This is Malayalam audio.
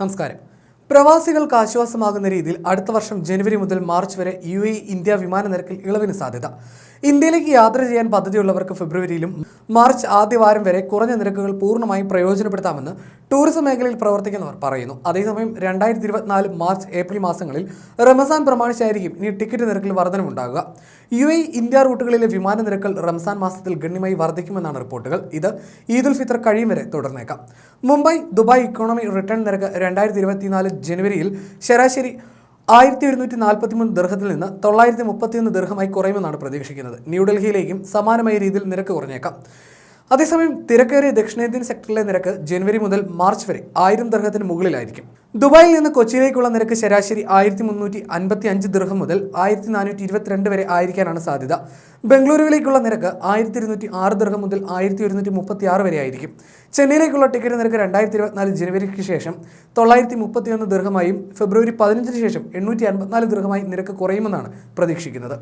നമസ്കാരം. പ്രവാസികൾക്ക് ആശ്വാസമാകുന്ന രീതിയിൽ അടുത്ത വർഷം ജനുവരി മുതൽ മാർച്ച് വരെ യു എ ഇന്ത്യ വിമാന നിരക്കിൽ ഇളവിന് സാധ്യത. ഇന്ത്യയിലേക്ക് യാത്ര ചെയ്യാൻ പദ്ധതിയുള്ളവർക്ക് ഫെബ്രുവരിയിലും മാർച്ച് ആദ്യവാരം വരെ കുറഞ്ഞ നിരക്കുകൾ പൂർണമായും പ്രയോജനപ്പെടുത്താമെന്ന് ടൂറിസം മേഖലയിൽ പ്രവർത്തിക്കുന്നവർ പറയുന്നു. അതേസമയം രണ്ടായിരത്തി ഇരുപത്തിനാല് മാർച്ച് ഏപ്രിൽ മാസങ്ങളിൽ റംസാൻ പ്രമാണിച്ചായിരിക്കും ഇനി ടിക്കറ്റ് നിരക്കിൽ വർധനമുണ്ടാകുക യു എ ഇന്ത്യ റൂട്ടുകളിലെ വിമാന നിരക്കുകൾ റംസാൻ മാസത്തിൽ ഗണ്യമായി വർദ്ധിക്കുമെന്നാണ് റിപ്പോർട്ടുകൾ. ഇത് ഈദുൽ ഫിത്തർ കഴിയും വരെ തുടർന്നേക്കാം. മുംബൈ ദുബായ് ഇക്കോണമി റിട്ടേൺ നിരക്ക് രണ്ടായിരത്തി ഇരുപത്തിനാല് ജനുവരിയിൽ ശരാശരി ആയിരത്തി ഒരുന്നൂറ്റി നാൽപ്പത്തി മൂന്ന് ദീർഘത്തിൽ നിന്ന് തൊള്ളായിരത്തി മുപ്പത്തിയൊന്ന് ദീർഘമായി കുറയുമെന്നാണ് പ്രതീക്ഷിക്കുന്നത്. ന്യൂഡൽഹിയിലേക്കും സമാനമായ രീതിയിൽ നിരക്ക് കുറഞ്ഞേക്കാം. അതേസമയം തിരക്കേറിയ ദക്ഷിണേന്ത്യൻ സെക്ടറിലെ നിരക്ക് ജനുവരി മുതൽ മാർച്ച് വരെ ആയിരം ദർഹത്തിന് മുകളിലായിരിക്കും. ദുബായിൽ നിന്ന് കൊച്ചിയിലേക്കുള്ള നിരക്ക് ശരാശരി ആയിരത്തി മുന്നൂറ്റി അൻപത്തി അഞ്ച് ദീർഘം മുതൽ ആയിരത്തി നാനൂറ്റി ഇരുപത്തിരണ്ട് വരെ ആയിരിക്കാനാണ് സാധ്യത. ബംഗളൂരുവിലേക്കുള്ള നിരക്ക് ആയിരത്തി ഇരുന്നൂറ്റി ആറ് ദീർഘം മുതൽ ആയിരത്തി ഒരുന്നൂറ്റി മുപ്പത്തി ആറ് വരെ ആയിരിക്കും. ചെന്നൈയിലേക്കുള്ള ടിക്കറ്റ് നിരക്ക് രണ്ടായിരത്തി ഇരുപത്തിനാല് ജനുവരിക്ക് ശേഷം തൊള്ളായിരത്തി മുപ്പത്തിയൊന്ന് ദീർഘമായും ഫെബ്രുവരി പതിനഞ്ചിന് ശേഷം എണ്ണൂറ്റി അൻപത്തിനാല് ദീർഘമായി നിരക്ക് കുറയുമെന്നാണ് പ്രതീക്ഷിക്കുന്നത്.